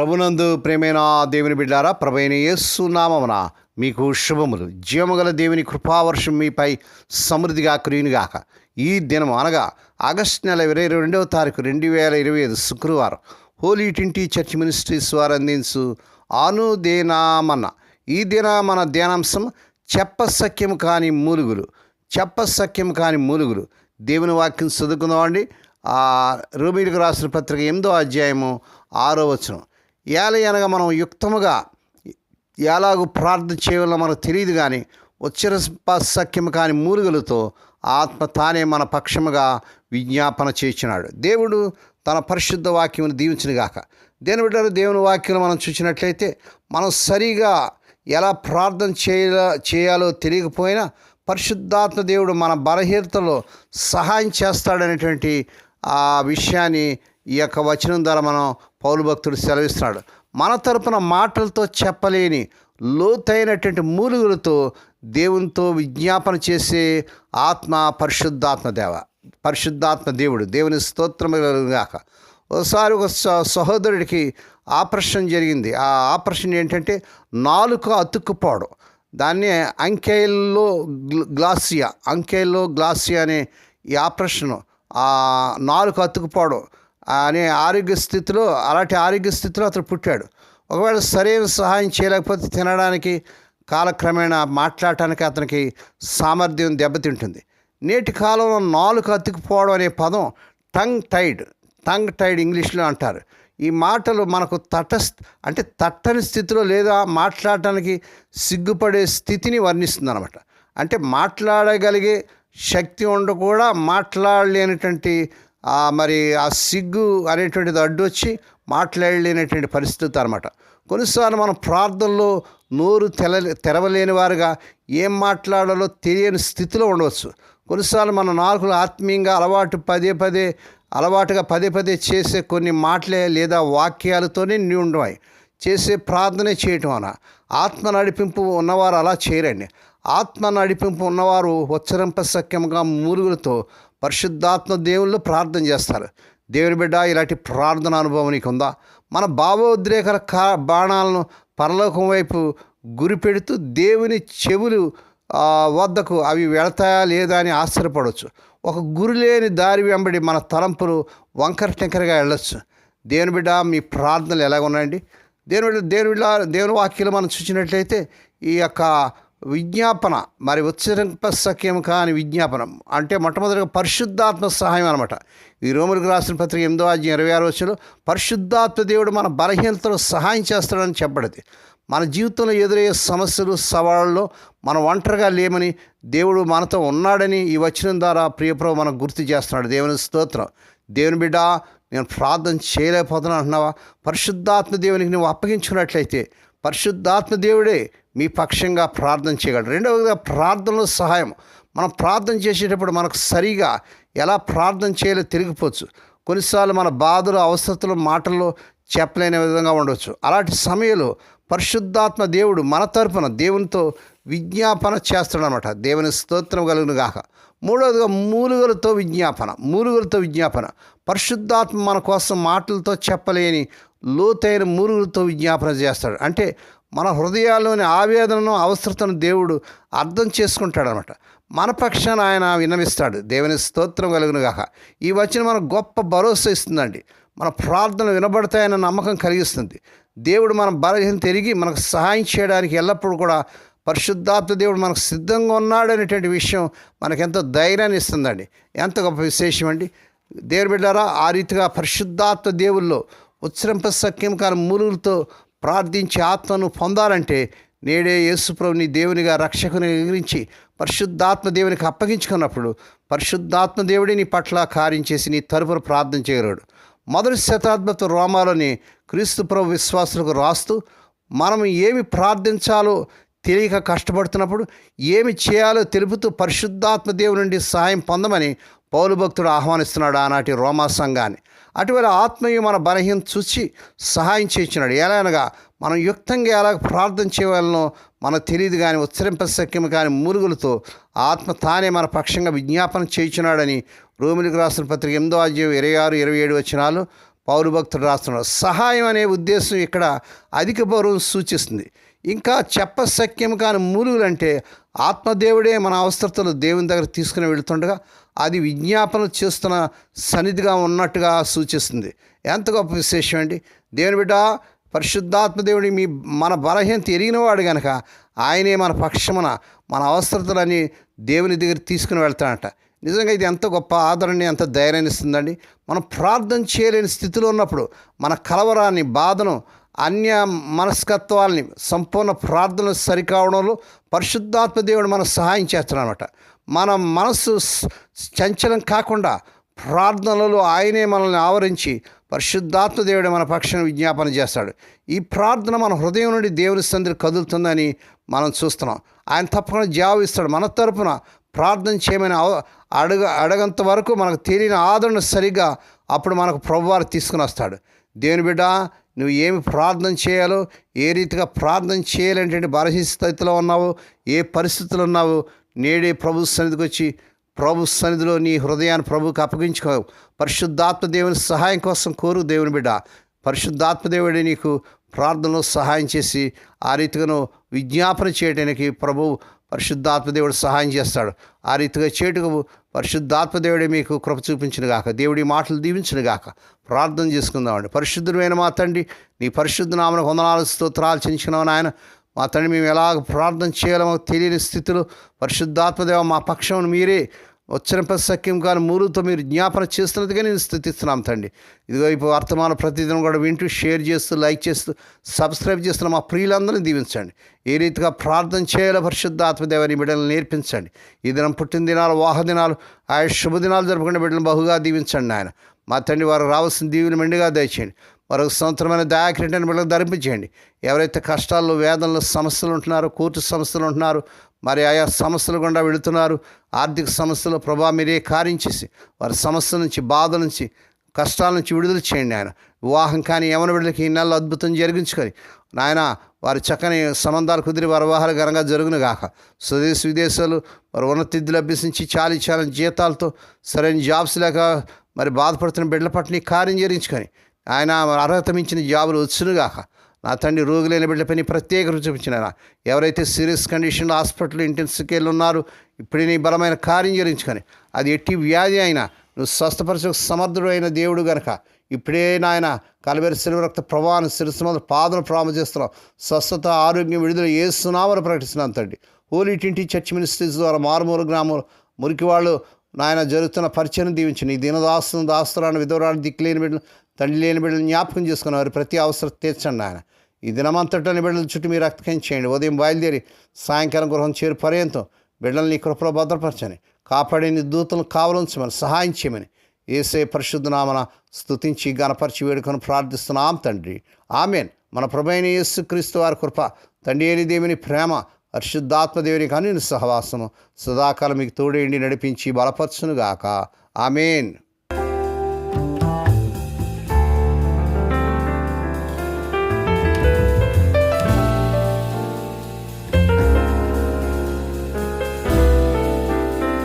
ప్రభునందు ప్రేమైన దేవుని బిడ్డారా ప్రభైన యేసు నామమున మీకు శుభములు. జీవముగల దేవుని కృపావర్షం మీపై సమృద్ధిగా కురియునుగాక ఈ దినం అనగా ఆగస్టు నెల ఇరవై రెండవ తారీఖు రెండు వేల ఇరవై ఐదు శుక్రవారం హోలీ ట్వంటీ చర్చ్ మినిస్ట్రీస్ వారు అందించు అనుదేనామన్న ఈ దిన మన ధ్యానాంశం చెప్పసఖ్యం కాని మూలుగులు. చెప్పసఖ్యం కాని మూలుగులు. దేవుని వాక్యం చదువుకుందామండి. రూబీలకు రాసిన పత్రిక ఎనిమిదో అధ్యాయము ఆరో వచనం. ఏల అనగా మనం యుక్తముగా ఎలాగూ ప్రార్థన చేయాలో మనకు తెలియదు కానీ ఉచ్చర సఖ్యం కాని మూలుగులతో ఆత్మ తానే మన పక్షముగా విజ్ఞాపన చేసినాడు. దేవుడు తన పరిశుద్ధ వాక్యమును దీవించినగాక దేని బిడ్డలు దేవుని వాక్యం మనం చూసినట్లయితే మనం సరిగా ఎలా ప్రార్థన చేయాల చేయాలో తెలియకపోయినా పరిశుద్ధాత్మ దేవుడు మన బలహీనతలో సహాయం చేస్తాడనేటువంటి ఆ విషయాన్ని ఈ యొక్క వచనం ద్వారా మనం పౌలు భక్తుడు సెలవిస్తున్నాడు. మన తరపున మాటలతో చెప్పలేని లోతైనటువంటి మూలుగులతో దేవునితో విజ్ఞాపన చేసే ఆత్మ పరిశుద్ధాత్మ దేవ పరిశుద్ధాత్మ దేవుడు. దేవుని స్తోత్రమగాక ఒకసారి ఒక స- సహోదరుడికి ఆపరేషన్ జరిగింది. ఆ ఆపరేషన్ ఏంటంటే నాలుక అతుక్కుపోవడం. దాన్ని అంకెల్లో గ్లాసియా అంకెల్లో గ్లాసియా అనే ఈ ఆపరేషన్ ఆ నాలుక అతుక్కుపోవడం. అనే ఆరోగ్య స్థితిలో అలాంటి ఆరోగ్య స్థితిలో అతను పుట్టాడు. ఒకవేళ సరైన సహాయం చేయలేకపోతే తినడానికి కాలక్రమేణా మాట్లాడటానికి అతనికి సామర్థ్యం దెబ్బతింటుంది. నేటి కాలంలో నాలుక అతుక్కుపోవడం అనే పదం టంగ్ టైడ్ టంగ్ టైడ్ ఇంగ్లీష్లో అంటారు. ఈ మాటలు మనకు తటస్థ అంటే తట్టని స్థితిలో లేదా మాట్లాడటానికి సిగ్గుపడే స్థితిని వర్ణిస్తుంది అనమాట అంటే మాట్లాడగలిగే శక్తి ఉండ కూడా మాట్లాడలేనటువంటి మరి ఆ సిగ్గు అనేటువంటిది అడ్డు వచ్చి మాట్లాడలేనటువంటి పరిస్థితి అనమాట కొన్నిసార్లు మనం ప్రార్థనలో నోరు తెల తెరవలేని వారుగా ఏం మాట్లాడాలో తెలియని స్థితిలో ఉండవచ్చు. కొన్నిసార్లు మన నాలుగులు ఆత్మీయంగా అలవాటు పదే పదే అలవాటుగా పదే పదే చేసే కొన్ని మాటలే లేదా వాక్యాలతోనే నిండి ఉండవాయి. చేసే ప్రార్థనే చేయటం అన ఆత్మ నడిపింపు ఉన్నవారు అలా చేయరండి. ఆత్మ నడిపింపు ఉన్నవారు ఉచ్చరింప సఖ్యంగా మూలుగులతో పరిశుద్ధాత్మ దేవుళ్ళు ప్రార్థన చేస్తారు. దేవుని బిడ్డ ఇలాంటి ప్రార్థన అనుభవం నీకు ఉందా మన భావోద్రేకల కా బాణాలను పరలోకం వైపు గురిపెడుతూ దేవుని చెవులు వద్దకు అవి వెళతాయా లేదా అని ఆశ్చర్యపడవచ్చు ఒక గురి లేని దారి వెంబడి మన తలంపులు వంకర టెంకరగా వెళ్ళొచ్చు. దేవుని బిడ్డ మీ ప్రార్థనలు ఎలాగ ఉన్నాయండి దేవుని బిడ్డ దేవుని బిడ్డ దేవుని వాక్యాలు మనం చూసినట్లయితే ఈ యొక్క విజ్ఞాపన మరి ఉచ్చరింప సఖ్యం కాని విజ్ఞాపనం అంటే మొట్టమొదటిగా పరిశుద్ధాత్మ సహాయం అనమాట ఈ రోములకు రాసిన పత్రిక ఎనిమిదో అధ్యాయం ఇరవై ఆరు వచ్చలో పరిశుద్ధాత్మ దేవుడు మన బలహీనతలో సహాయం చేస్తాడని చెప్పబడింది. మన జీవితంలో ఎదురయ్యే సమస్యలు సవాళ్ళలో మనం ఒంటరిగా లేమని దేవుడు మనతో ఉన్నాడని ఈ వచనం ద్వారా ప్రియప్రభు మనం గుర్తు చేస్తున్నాడు. దేవుని స్తోత్రం. దేవుని బిడ్డ నేను ప్రార్థన చేయలేకపోతున్నాను అంటున్నావా? పరిశుద్ధాత్మ దేవునికి నువ్వు అప్పగించుకున్నట్లయితే పరిశుద్ధాత్మ దేవుడే మీ పక్షంగా ప్రార్థన చేయగలరు. రెండవదిగా ప్రార్థనలో సహాయం. మనం ప్రార్థన చేసేటప్పుడు మనకు సరిగా ఎలా ప్రార్థన చేయాలో తిరిగిపోవచ్చు. కొన్నిసార్లు మన బాధలు అవసరతలు మాటలు చెప్పలేని విధంగా ఉండవచ్చు అలాంటి సమయంలో పరిశుద్ధాత్మ దేవుడు మన తరపున దేవునితో విజ్ఞాపన చేస్తాడనమాట దేవుని స్తోత్రం కలుగును గాక. మూడవదిగా మూలుగలతో విజ్ఞాపన మూలుగలతో విజ్ఞాపన. పరిశుద్ధాత్మ మన కోసం మాటలతో చెప్పలేని లోతైన మూలుగులతో విజ్ఞాపన చేస్తాడు. అంటే మన హృదయాల్లోని ఆవేదనను అవసరతను దేవుడు అర్థం చేసుకుంటాడనమాట. మన పక్షాన ఆయన విన్నవిస్తాడు. దేవుని స్తోత్రం కలుగునుగాక. ఈ వచ్చిన మనకు గొప్ప భరోసా ఇస్తుందండి. మన ప్రార్థనలు వినబడతాయన్న నమ్మకం కలిగిస్తుంది. దేవుడు మన బలహీన తిరిగి మనకు సహాయం చేయడానికి ఎల్లప్పుడూ కూడా పరిశుద్ధాత్మ దేవుడు మనకు సిద్ధంగా ఉన్నాడు అనేటువంటి విషయం మనకెంతో ధైర్యాన్ని ఇస్తుందండి. ఎంత గొప్ప విశేషం అండి. దేవుడు బిడ్డారా ఆ రీతిగా పరిశుద్ధాత్మ దేవుల్లో ఉచ్చరింప సఖ్యం కాని మూలుగులతో ప్రార్థించి ఆత్మను పొందాలంటే నేడే యేసుప్రభుని దేవునిగా రక్షకుని ఎగిరించి పరిశుద్ధాత్మ దేవునికి అప్పగించుకున్నప్పుడు పరిశుద్ధాత్మ దేవుడి నీ పట్ల కార్యం చేసి నీ తరపున ప్రార్థన చేయగలడు. మొదటి శతాబ్దపు రోమాలోని క్రీస్తు ప్రభు విశ్వాసులకు రాస్తూ మనం ఏమి ప్రార్థించాలో తెలియక కష్టపడుతున్నప్పుడు ఏమి చేయాలో తెలుపుతూ పరిశుద్ధాత్మ దేవుని నుండి సహాయం పొందమని పౌలు భక్తుడు ఆహ్వానిస్తున్నాడు ఆనాటి రోమా సంఘాన్ని. అటువంటి ఆత్మయు మన బలహీన చూసి సహాయం చేయించినాడు. ఎలా అనగా మనం యుక్తంగా ఎలా ప్రార్థన చేయవలనో మనకు తెలియదు కానీ ఉచ్చరింప సఖ్యం కానీ మురుగులతో ఆత్మ తానే మన పక్షంగా విజ్ఞాపన చేయించున్నాడని రోమిలకు రాసిన పత్రిక ఎనిమిదో అధ్యాయం ఇరవై ఆరు ఇరవై ఏడు వచ్చినాలు పౌరు భక్తుడు రాస్తున్నాడు. సహాయం అనే ఉద్దేశం ఇక్కడ అధిక బరువు సూచిస్తుంది. ఇంకా చెప్పసఖ్యం కాని మూలుగులు అంటే ఆత్మదేవుడే మన అవసరతలు దేవుని దగ్గర తీసుకుని వెళుతుండగా అది విజ్ఞాపన చేస్తున్న సన్నిధిగా ఉన్నట్టుగా సూచిస్తుంది. ఎంత గొప్ప విశేషం అండి. దేవుని బిడ్డ పరిశుద్ధాత్మదేవుడి మీ మన బలహీనత ఎరిగినవాడు గనక ఆయనే మన పక్షమున మన అవసరతలని దేవుని దగ్గర తీసుకుని వెళ్తాడట. నిజంగా ఇది ఎంత గొప్ప ఆదరణని ఎంత ధైర్యాన్ని ఇస్తుందండి. మనం ప్రార్థన చేయలేని స్థితిలో ఉన్నప్పుడు మన కలవరాన్ని బాధను అన్య మనస్కత్వాల్ని సంపూర్ణ ప్రార్థనలు సరికావడంలో పరిశుద్ధాత్మ దేవుడు మనకు సహాయం చేస్తున్నాడనమాట మన మనస్సు చంచలం కాకుండా ప్రార్థనలలో ఆయనే మనల్ని ఆవరించి పరిశుద్ధాత్మ దేవుడు మన పక్షాన్ని విజ్ఞాపన చేస్తాడు. ఈ ప్రార్థన మన హృదయం నుండి దేవుని సందరి కదులుతుందని మనం చూస్తున్నాం. ఆయన తప్పకుండా జవాబు ఇస్తాడు మన తరపున ప్రార్థన చేయమని అవ- అడగ అడగంత వరకు మనకు తెలియని ఆదరణ సరిగ్గా అప్పుడు మనకు ప్రభువారు తీసుకుని వస్తాడు. దేవుని బిడ్డ నువ్వు ఏమి ప్రార్థన చేయాలో ఏ రీతిగా ప్రార్థన చేయాలంటే బలహీన స్థితిలో ఉన్నావు ఏ పరిస్థితులు ఉన్నావు నేడే ప్రభు సన్నిధికి వచ్చి ప్రభు సన్నిధిలో నీ హృదయాన్ని ప్రభుకి అప్పగించుకో. పరిశుద్ధాత్మ దేవుని సహాయం కోసం కోరు దేవుని బిడ్డ. పరిశుద్ధాత్మ దేవుడే నీకు ప్రార్థనలో సహాయం చేసి ఆ రీతిగాను విజ్ఞాపన చేయడానికి ప్రభు పరిశుద్ధాత్మదేవుడు సహాయం చేస్తాడు. ఆ రీతిగా చేటుకు పరిశుద్ధాత్మదేవుడే మీకు కృప చూపించిన గాక దేవుడి మాటలు దీవించిన గాక ప్రార్థన చేసుకుందామండి. పరిశుద్ధమైన మా తండ్రి నీ పరిశుద్ధ నామన వందనాలు స్తోత్రాలు చెంచుకున్నావు నాయన. మా తండ్రి మేము ఎలాగ ప్రార్థన చేయాలో తెలియని స్థితిలో పరిశుద్ధాత్మదేవ మా పక్షం మీరే వచ్చిన సఖ్యం కానీ మూలుతో మీరు జ్ఞాపన చేస్తున్నదిగా నేను స్థుతిస్తున్నాం తండ్రి. ఇదిగో ఇప్పుడు వర్తమాన ప్రతిదినం కూడా వింటూ షేర్ చేస్తూ లైక్ చేస్తూ సబ్స్క్రైబ్ చేస్తున్న మా ప్రియులందరినీ దీవించండి. ఏ రీతిగా ప్రార్థన చేయాలో పరిశుద్ధాత్మదేవని బిడ్డలను నేర్పించండి. ఈ దినం పుట్టిన దినాలు వాహ దినాలు శుభదినాలు జరుపుకునే బిడ్డలను బహుగా దీవించండి ఆయన మా తండ్రి వారు రావాల్సిన దీవులు మెండుగా దయచేయండి. మరొక సంవత్సరమైన దయాకిరీటాన్ని బిడ్డలకు ధరింపించేయండి ఎవరైతే కష్టాల్లో వేదనలు సమస్యలు ఉంటున్నారో కోర్టు సమస్యలు ఉంటున్నారు మరి ఆయా సమస్యలు గుండా వెళుతున్నారు. ఆర్థిక సమస్యలు ప్రభా మీరే కార్యం చేసి వారి సమస్యల నుంచి బాధ నుంచి కష్టాల నుంచి విడుదల చేయండి ఆయన. వివాహం కానీ యవన బిడ్డలకి ఈ నెలలో అద్భుతం జరిగించుకొని నాయన వారి చక్కని సంబంధాలు కుదిరి వారి వివాహాలు ఘనంగా జరుగును గాక స్వదేశ విదేశాలు వారు ఉన్నతిద్దులు అభ్యసించి చాలి చాలని జీతాలతో సరైన జాబ్స్ లేక మరి బాధపడుతున్న బిడ్డల పట్ల కార్యం జరిగించుకొని ఆయన అర్హత మించిన జాబులు వచ్చునుగాక. నా తండ్రి రోగులైన బిడ్డలపై పని ప్రత్యేక రుచి చూపించిన ఎవరైతే సీరియస్ కండిషన్లో హాస్పిటల్ ఇంటెన్సివ్ కేర్లు ఉన్నారో ఇప్పుడే నీ బలమైన కార్యం జరించుకొని అది ఎట్టి వ్యాధి అయినా నువ్వు స్వస్థపరచు సమర్థుడు అయిన దేవుడు గనక ఇప్పుడే నాయన కలవేరు శిలువ రక్త ప్రవాహం శిరస్సు మొదలు పాదలు ప్రామ చేస్తున్నాం స్వస్థత ఆరోగ్యం విడుదల ఏ ప్రకటిస్తున్నాను తండ్రి. హోలీ టింటి చర్చ్ మినిస్ట్రీస్ ద్వారా మారుమూరు గ్రామంలో మురికి వాళ్ళు నాయన జరుగుతున్న పరిచయం దీవించి నీ దినదాస్తును దాస్తురాన్ని విధవరాలు దిక్కులేని బిడ్డలు తండ్రి లేని బిడ్డలు జ్ఞాపకం చేసుకున్న వారు ప్రతి అవసరం తీర్చండి ఆయన ఈ దినమంతటని బిడ్డల చుట్టూ మీరు రక్తకం చేయండి. ఉదయం బయలుదేరి సాయంకాలం గృహం చేరు పర్యంతం బిడ్డల్ని కృపలో భద్రపరచని కాపాడని దూతలను కావలించమని సహాయం చేయమని ఏసే పరిశుద్ధనామన స్థుతించి గణపరిచి వేడుకొని ప్రార్థిస్తున్నాం తండ్రి. ఆమెన్. మన ప్రభైన యేసుక్రీస్తు వారి కృప తండ్రి అని దేవుని ప్రేమ పరిశుద్ధాత్మదేవుని కానీ సహవాసము సదాకాలం మీకు తోడేండి నడిపించి బలపరచునుగాక. ఆమెన్.